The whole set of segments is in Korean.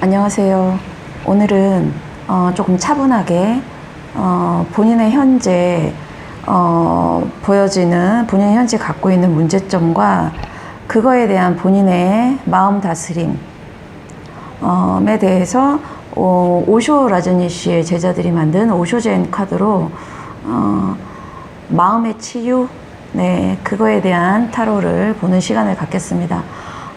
안녕하세요. 오늘은 어, 조금 차분하게 어, 본인의 현재 어, 보여지는 본인이 현재 갖고 있는 문제점과 그거에 대한 본인의 마음 다스림 에 대해서 어, 오쇼 라즈니 씨의 제자들이 만든 오쇼젠 카드로 어, 마음의 치유, 네 그거에 대한 타로를 보는 시간을 갖겠습니다.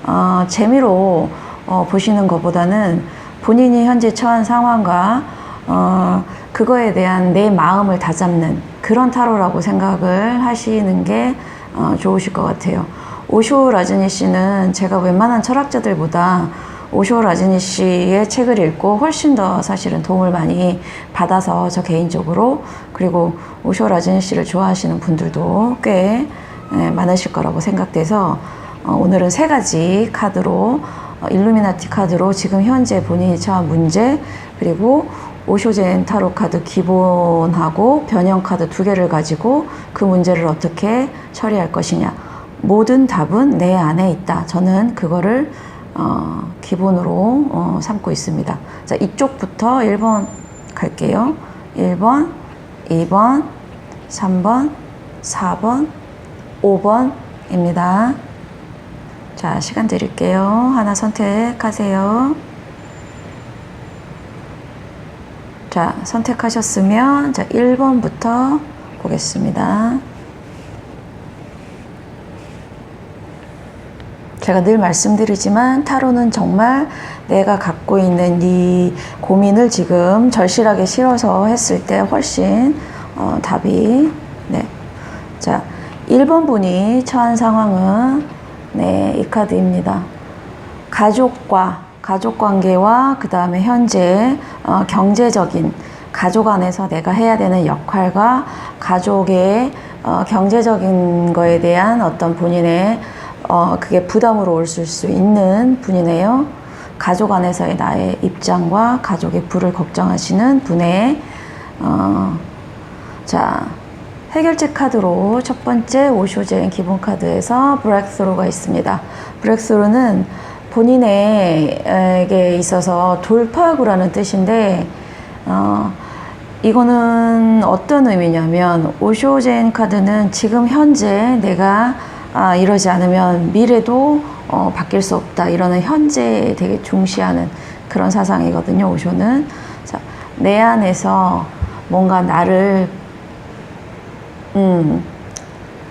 어, 재미로 어, 보시는 것보다는 본인이 현재 처한 상황과 어, 그거에 대한 내 마음을 다잡는 그런 타로라고 생각을 하시는 게 어, 좋으실 것 같아요. 오쇼 라즈니 씨는 제가 웬만한 철학자들보다 오쇼 라즈니 씨의 책을 읽고 훨씬 더 사실은 도움을 많이 받아서 저 개인적으로 그리고 오쇼 라즈니 씨를 좋아하시는 분들도 꽤 예, 많으실 거라고 생각돼서 어, 오늘은 세 가지 카드로 어, 일루미나티 카드로 지금 현재 본인이 처한 문제 그리고 오쇼젠 타로 카드 기본하고 변형 카드 두 개를 가지고 그 문제를 어떻게 처리할 것이냐. 모든 답은 내 안에 있다. 저는 그거를 어, 기본으로 어, 삼고 있습니다. 자 이쪽부터 1번 갈게요. 1번 2번 3번 4번 5번입니다 자, 시간 드릴게요. 하나 선택하세요. 자, 선택하셨으면, 자, 1번부터 보겠습니다. 제가 늘 말씀드리지만, 타로는 정말 내가 갖고 있는 이 고민을 지금 절실하게 실어서 했을 때 훨씬, 어, 답이, 네. 자, 1번 분이 처한 상황은, 네, 이 카드입니다. 가족과 가족 관계와 그 다음에 현재 어, 경제적인 가족 안에서 내가 해야 되는 역할과 가족의 어, 경제적인 거에 대한 어떤 본인의 어, 그게 부담으로 올 수 있는 분이네요. 가족 안에서의 나의 입장과 가족의 부를 걱정하시는 분의 어, 자 해결책 카드로 첫 번째 오쇼젠 기본 카드에서 브렉스루가 있습니다. 브렉스루는 본인에게 있어서 돌파구라는 뜻인데 어, 이거는 어떤 의미냐면 오쇼젠 카드는 지금 현재 내가 아, 이러지 않으면 미래도 어, 바뀔 수 없다 이러는 현재에 되게 중시하는 그런 사상이거든요 오쇼는 자, 내 안에서 뭔가 나를 음,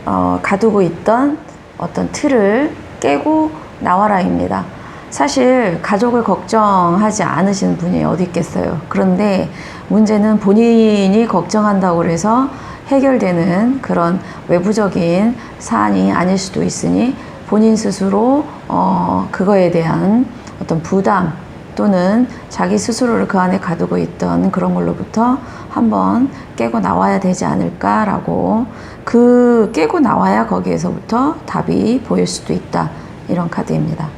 어, 가두고 있던 어떤 틀을 깨고 나와라입니다. 사실 가족을 걱정하지 않으시는 분이 어디 있겠어요. 그런데 문제는 본인이 걱정한다고 해서 해결되는 그런 외부적인 사안이 아닐 수도 있으니 본인 스스로 어, 그거에 대한 어떤 부담 또는 자기 스스로를 그 안에 가두고 있던 그런 걸로부터 한번 깨고 나와야 되지 않을까라고 그 깨고 나와야 거기에서부터 답이 보일 수도 있다 이런 카드입니다.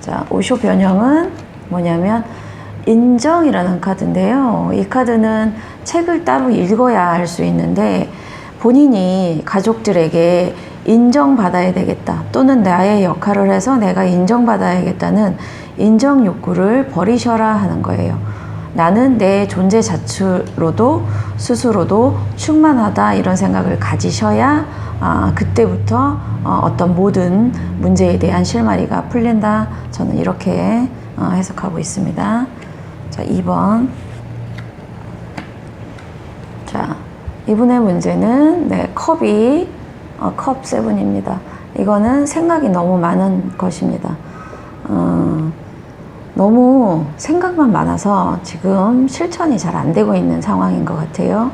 자 오쇼 변형은 뭐냐면 인정이라는 카드인데요. 이 카드는 책을 따로 읽어야 할 수 있는데 본인이 가족들에게 인정받아야 되겠다 또는 나의 역할을 해서 내가 인정받아야겠다는 인정 욕구를 버리셔라 하는 거예요. 나는 내 존재 자체로도 스스로도 충만하다 이런 생각을 가지셔야 아, 그때부터 어, 떤 모든 문제에 대한 실마리가 풀린다. 저는 이렇게 어, 해석하고 있습니다. 자, 2번. 자, 이분의 문제는 네, 컵이 어, 컵 세븐입니다. 이거는 생각이 너무 많은 것입니다. 어, 너무 생각만 많아서 지금 실천이 잘 안 되고 있는 상황인 것 같아요.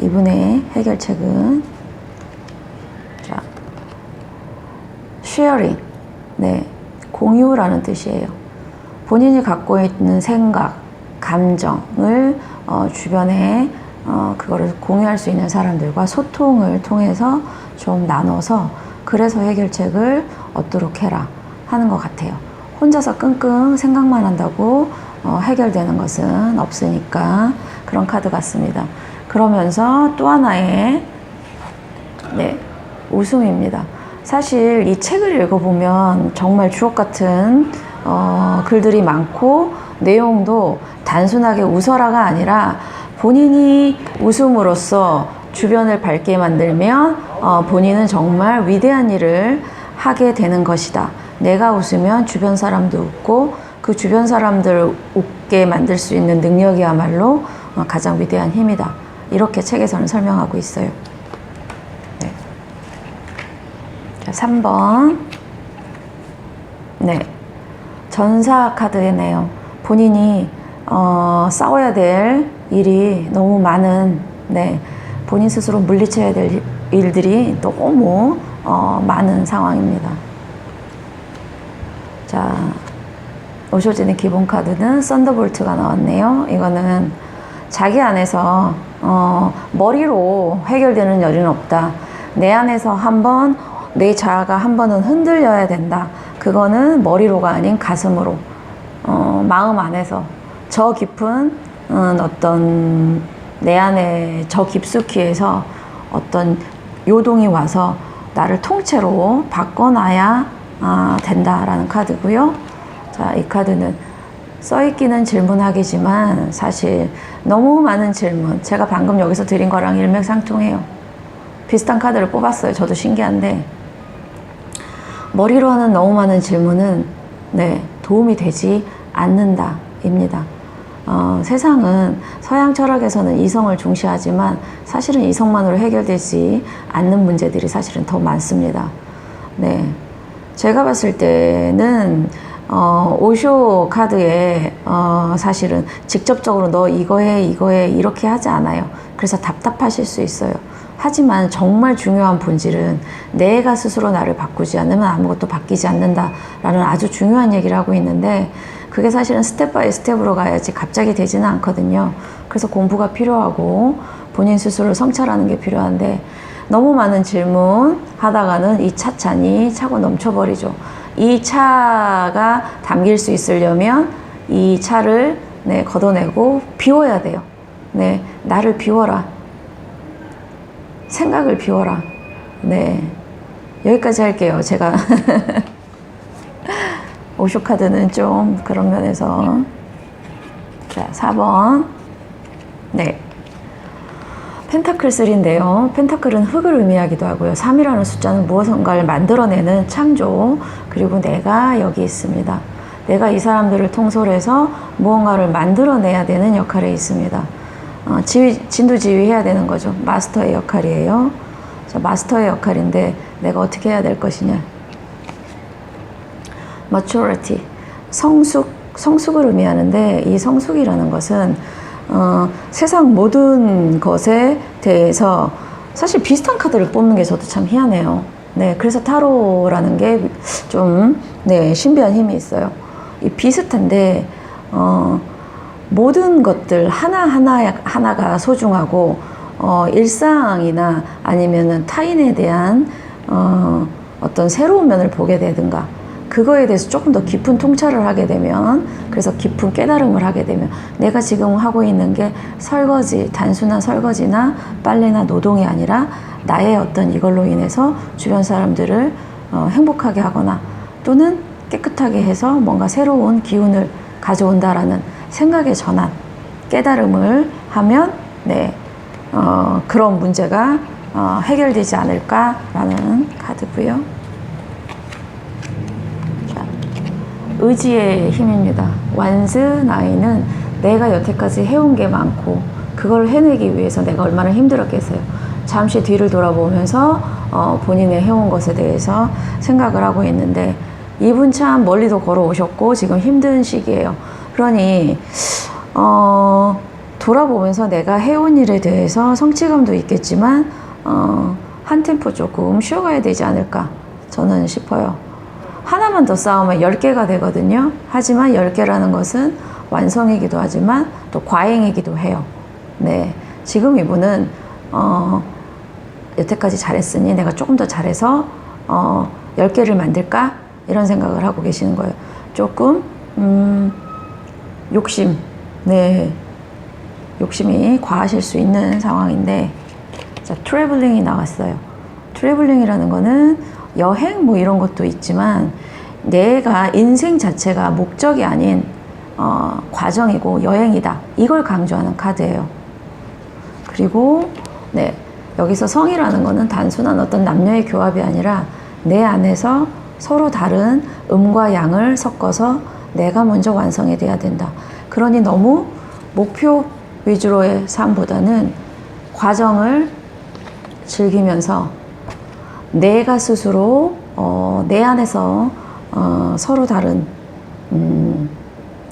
이분의 해결책은 자, sharing, 네, 공유라는 뜻이에요. 본인이 갖고 있는 생각, 감정을 어, 주변에 어, 그거를 공유할 수 있는 사람들과 소통을 통해서 좀 나눠서 그래서 해결책을 얻도록 해라 하는 것 같아요. 혼자서 끙끙 생각만 한다고 어, 해결되는 것은 없으니까 그런 카드 같습니다. 그러면서 또 하나의 네, 웃음입니다. 사실 이 책을 읽어보면 정말 주옥 같은 어, 글들이 많고 내용도 단순하게 웃어라가 아니라 본인이 웃음으로써 주변을 밝게 만들면 어, 본인은 정말 위대한 일을 하게 되는 것이다. 내가 웃으면 주변 사람도 웃고 그 주변 사람들 웃게 만들 수 있는 능력이야말로 어, 가장 위대한 힘이다. 이렇게 책에서는 설명하고 있어요. 네. 자, 3번. 네. 전사 카드네요. 본인이 어, 싸워야 될 일이 너무 많은, 네. 본인 스스로 물리쳐야 될 일들이 너무 어, 많은 상황입니다. 자, 오쇼진의 기본 카드는 썬더볼트가 나왔네요. 이거는 자기 안에서 어, 머리로 해결되는 일은 없다. 내 안에서 한번 내 자아가 한 번은 흔들려야 된다. 그거는 머리로가 아닌 가슴으로 어, 마음 안에서 저 깊은 음, 어떤 내 안에 저 깊숙이에서 어떤 요동이 와서 나를 통째로 바꿔놔야 아, 된다라는 카드고요. 자, 이 카드는 써있기는 질문하기지만 사실 너무 많은 질문. 제가 방금 여기서 드린 거랑 일맥상통해요. 비슷한 카드를 뽑았어요. 저도 신기한데 머리로 하는 너무 많은 질문은 네, 도움이 되지 않는다입니다. 어, 세상은 서양 철학에서는 이성을 중시하지만 사실은 이성만으로 해결되지 않는 문제들이 사실은 더 많습니다. 네. 제가 봤을 때는 어, 오쇼 카드에 어, 사실은 직접적으로 너 이거 해 이거 해 이렇게 하지 않아요. 그래서 답답하실 수 있어요. 하지만 정말 중요한 본질은 내가 스스로 나를 바꾸지 않으면 아무것도 바뀌지 않는다라는 아주 중요한 얘기를 하고 있는데 그게 사실은 스텝 바이 스텝으로 가야지 갑자기 되지는 않거든요. 그래서 공부가 필요하고 본인 스스로를 성찰하는 게 필요한데 너무 많은 질문 하다가는 이 차찬이 차고 넘쳐버리죠. 이 차가 담길 수 있으려면 이 차를 네, 걷어내고 비워야 돼요. 네, 나를 비워라. 생각을 비워라. 네. 여기까지 할게요. 제가. 오쇼 카드는 좀 그런 면에서. 자, 4번. 네. 펜타클 3인데요. 펜타클은 흙을 의미하기도 하고요. 3이라는 숫자는 무엇인가를 만들어내는 창조. 그리고 내가 여기 있습니다. 내가 이 사람들을 통솔해서 무언가를 만들어내야 되는 역할에 있습니다. 어, 지휘, 진두지휘 해야 되는 거죠. 마스터의 역할이에요. 자, 마스터의 역할인데 내가 어떻게 해야 될 것이냐. maturity. 성숙, 성숙을 의미하는데 이 성숙이라는 것은 어, 세상 모든 것에 대해서 사실 비슷한 카드를 뽑는 게 저도 참 희한해요. 네, 그래서 타로라는 게 좀, 네, 신비한 힘이 있어요. 이 비슷한데, 어, 모든 것들 하나하나, 하나가 소중하고, 어, 일상이나 아니면은 타인에 대한, 어, 어떤 새로운 면을 보게 되든가, 그거에 대해서 조금 더 깊은 통찰을 하게 되면 그래서 깊은 깨달음을 하게 되면 내가 지금 하고 있는 게 설거지 단순한 설거지나 빨래나 노동이 아니라 나의 어떤 이걸로 인해서 주변 사람들을 어, 행복하게 하거나 또는 깨끗하게 해서 뭔가 새로운 기운을 가져온다라는 생각의 전환 깨달음을 하면 네 어, 그런 문제가 어, 해결되지 않을까라는 카드고요. 의지의 힘입니다. 완스 나이는 내가 여태까지 해온 게 많고 그걸 해내기 위해서 내가 얼마나 힘들었겠어요. 잠시 뒤를 돌아보면서 어, 본인의 해온 것에 대해서 생각을 하고 있는데 이분 참 멀리도 걸어오셨고 지금 힘든 시기예요. 그러니 어, 돌아보면서 내가 해온 일에 대해서 성취감도 있겠지만 어, 한 템포 조금 쉬어가야 되지 않을까 저는 싶어요. 하나만 더 쌓으면 10개가 되거든요. 하지만 10개라는 것은 완성이기도 하지만 또 과잉이기도 해요. 네. 지금 이분은, 어, 여태까지 잘했으니 내가 조금 더 잘해서, 어, 10개를 만들까? 이런 생각을 하고 계시는 거예요. 조금, 음, 욕심. 네. 욕심이 과하실 수 있는 상황인데, 자, 트래블링이 나왔어요. 트래블링이라는 거는 여행 뭐 이런 것도 있지만 내가 인생 자체가 목적이 아닌 어, 과정이고 여행이다. 이걸 강조하는 카드예요. 그리고 네 여기서 성이라는 거는 단순한 어떤 남녀의 교합이 아니라 내 안에서 서로 다른 음과 양을 섞어서 내가 먼저 완성이 돼야 된다. 그러니 너무 목표 위주로의 삶보다는 과정을 즐기면서 내가 스스로 어, 내 안에서 어, 서로 다른 음,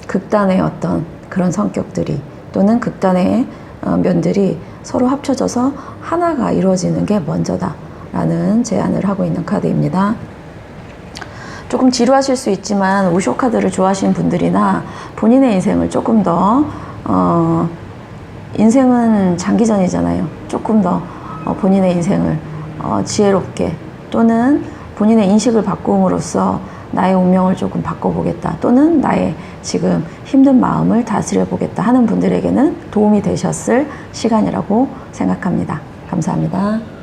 극단의 어떤 그런 성격들이 또는 극단의 어, 면들이 서로 합쳐져서 하나가 이루어지는 게 먼저다라는 제안을 하고 있는 카드입니다. 조금 지루하실 수 있지만 우쇼 카드를 좋아하시는 분들이나 본인의 인생을 조금 더 어, 인생은 장기전이잖아요. 조금 더 어, 본인의 인생을 어, 지혜롭게 또는 본인의 인식을 바꿈으로써 나의 운명을 조금 바꿔보겠다 또는 나의 지금 힘든 마음을 다스려 보겠다 하는 분들에게는 도움이 되셨을 시간이라고 생각합니다. 감사합니다.